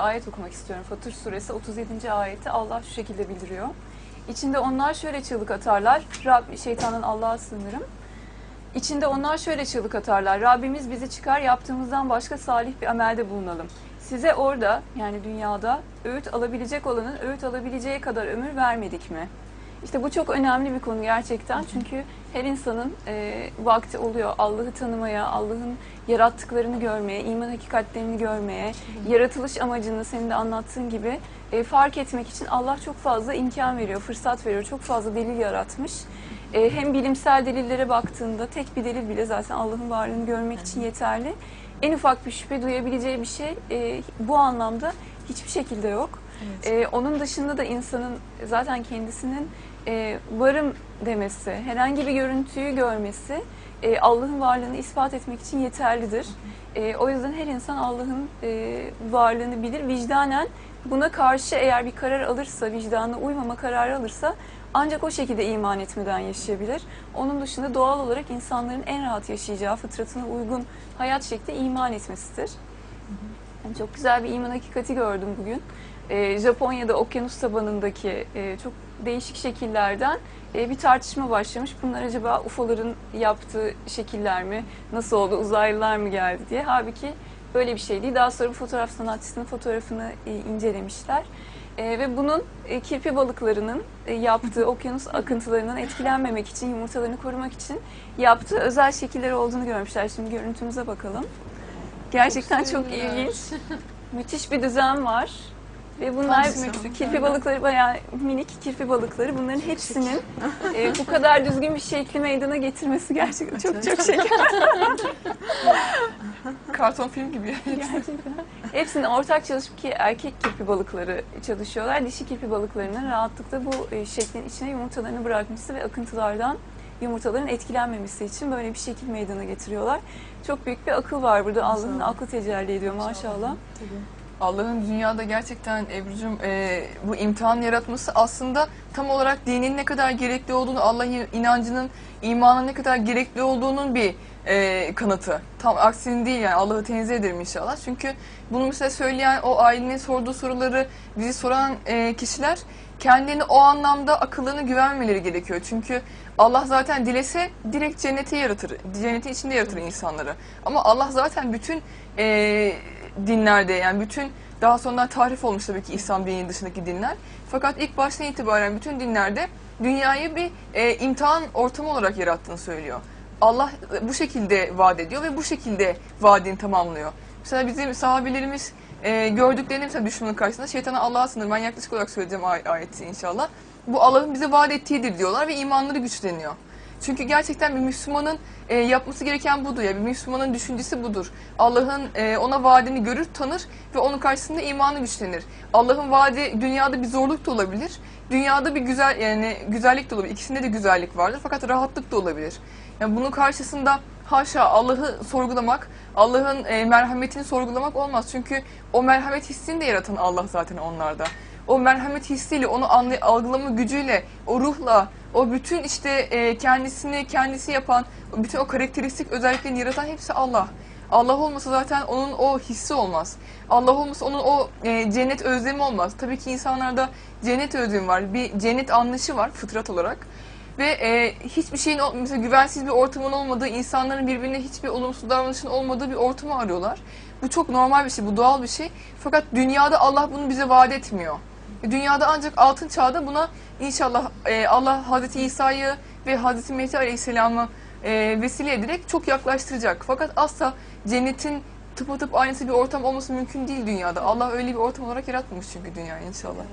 ayet okumak istiyorum. Fatır suresi 37. ayeti Allah şu şekilde bildiriyor. İçinde onlar şöyle çığlık atarlar. Rab, şeytanın Allah'a sığınırım. İçinde onlar şöyle çığlık atarlar. Rabbimiz bizi çıkar yaptığımızdan başka salih bir amelde bulunalım. Size orada yani dünyada öğüt alabilecek olanın öğüt alabileceği kadar ömür vermedik mi? İşte bu çok önemli bir konu gerçekten. Çünkü her insanın e, vakti oluyor Allah'ı tanımaya, Allah'ın yarattıklarını görmeye, iman hakikatlerini görmeye, yaratılış amacını senin de anlattığın gibi e, fark etmek için Allah çok fazla imkan veriyor, fırsat veriyor. Çok fazla delil yaratmış. E, hem bilimsel delillere baktığında tek bir delil bile zaten Allah'ın varlığını görmek için yeterli. En ufak bir şüphe duyabileceği bir şey e, bu anlamda hiçbir şekilde yok. Ee, onun dışında da insanın zaten kendisinin e, varım demesi, herhangi bir görüntüyü görmesi e, Allah'ın varlığını ispat etmek için yeterlidir. E, o yüzden her insan Allah'ın e, varlığını bilir. Vicdanen buna karşı eğer bir karar alırsa, vicdanına uymama kararı alırsa ancak o şekilde iman etmeden yaşayabilir. Onun dışında doğal olarak insanların en rahat yaşayacağı, fıtratına uygun hayat şekli iman etmesidir. Yani çok güzel bir iman hakikati gördüm bugün. Ee, Japonya'da okyanus tabanındaki e, çok değişik şekillerden e, bir tartışma başlamış. Bunlar acaba UFO'ların yaptığı şekiller mi? Nasıl oldu? Uzaylılar mı geldi diye. Halbuki böyle bir şey değil. Daha sonra bu fotoğraf sanatçısının fotoğrafını e, incelemişler. E, ve bunun e, kirpi balıklarının e, yaptığı okyanus akıntılarından etkilenmemek için, yumurtalarını korumak için yaptığı özel şekiller olduğunu görmüşler. Şimdi görüntümüze bakalım. Gerçekten çok, ilginç. Müthiş bir düzen var. Ve bunlar kirpi balıkları bayağı minik kirpi balıkları. Bunların hepsinin e, bu kadar düzgün bir şekli meydana getirmesi gerçekten çok çok şeker. Karton film gibi. Gerçekten. Hepsinin ortak çalışıp ki erkek kirpi balıkları çalışıyorlar. Dişi kirpi balıklarının rahatlıkla bu e, şeklin içine yumurtalarını bırakması ve akıntılardan yumurtaların etkilenmemesi için böyle bir şekil meydana getiriyorlar. Çok büyük bir akıl var burada. Allah'ın aklı tecelli ediyor maşallah. Allah'ın dünyada gerçekten Ebru'cum e, bu imtihan yaratması aslında tam olarak dinin ne kadar gerekli olduğunu, Allah'ın inancının, imanın ne kadar gerekli olduğunun bir e, kanıtı. Tam aksinin değil yani Allah'ı tenzih ederim inşallah. Çünkü bunu mesela söyleyen o ailenin sorduğu soruları bizi soran e, kişiler kendilerini o anlamda akıllarına güvenmeleri gerekiyor. Çünkü Allah zaten dilese direkt cenneti yaratır. Cennetin içinde yaratır insanları. Ama Allah zaten bütün e, dinlerde yani bütün daha sonradan tahrif olmuş tabii ki İslam dininin dışındaki dinler. Fakat ilk baştan itibaren bütün dinlerde dünyayı bir e, imtihan ortamı olarak yarattığını söylüyor. Allah bu şekilde vaat ediyor ve bu şekilde vaadini tamamlıyor. Mesela bizim sahabelerimiz e, gördüklerini mesela düşmanın karşısında şeytana Allah'a sınır. Ben yaklaşık olarak söyleyeceğim ay- ayeti inşallah. Bu Allah'ın bize vaat ettiğidir diyorlar ve imanları güçleniyor. Çünkü gerçekten bir Müslümanın e, yapması gereken budur ya. Bir Müslümanın düşüncesi budur. Allah'ın e, ona vaadini görür, tanır ve onun karşısında imanı güçlenir. Allah'ın vaadi dünyada bir zorluk da olabilir. Dünyada bir güzel yani güzellik de olabilir. İkisinde de güzellik vardır fakat rahatlık da olabilir. Yani bunun karşısında haşa Allah'ı sorgulamak, Allah'ın e, merhametini sorgulamak olmaz. Çünkü o merhamet hissini de yaratan Allah zaten onlarda. O merhamet hissiyle, onu algılama gücüyle, o ruhla, o bütün işte e, kendisini kendisi yapan, bütün o karakteristik özelliklerini yaratan hepsi Allah. Allah olmasa zaten onun o hissi olmaz. Allah olmasa onun o e, cennet özlemi olmaz. Tabii ki insanlarda cennet özlemi var. Bir cennet anlayışı var fıtrat olarak. Ve e, hiçbir şeyin, mesela güvensiz bir ortamın olmadığı, insanların birbirine hiçbir olumsuz davranışın olmadığı bir ortamı arıyorlar. Bu çok normal bir şey, bu doğal bir şey. Fakat dünyada Allah bunu bize vaat etmiyor. Dünyada ancak altın çağda buna inşallah e, Allah Hazreti İsa'yı ve Hazreti Mehdi Aleyhisselam'ı e, vesile ederek çok yaklaştıracak. Fakat asla cennetin tıpatıp aynısı bir ortam olması mümkün değil dünyada. Allah öyle bir ortam olarak yaratmamış çünkü dünyayı inşallah.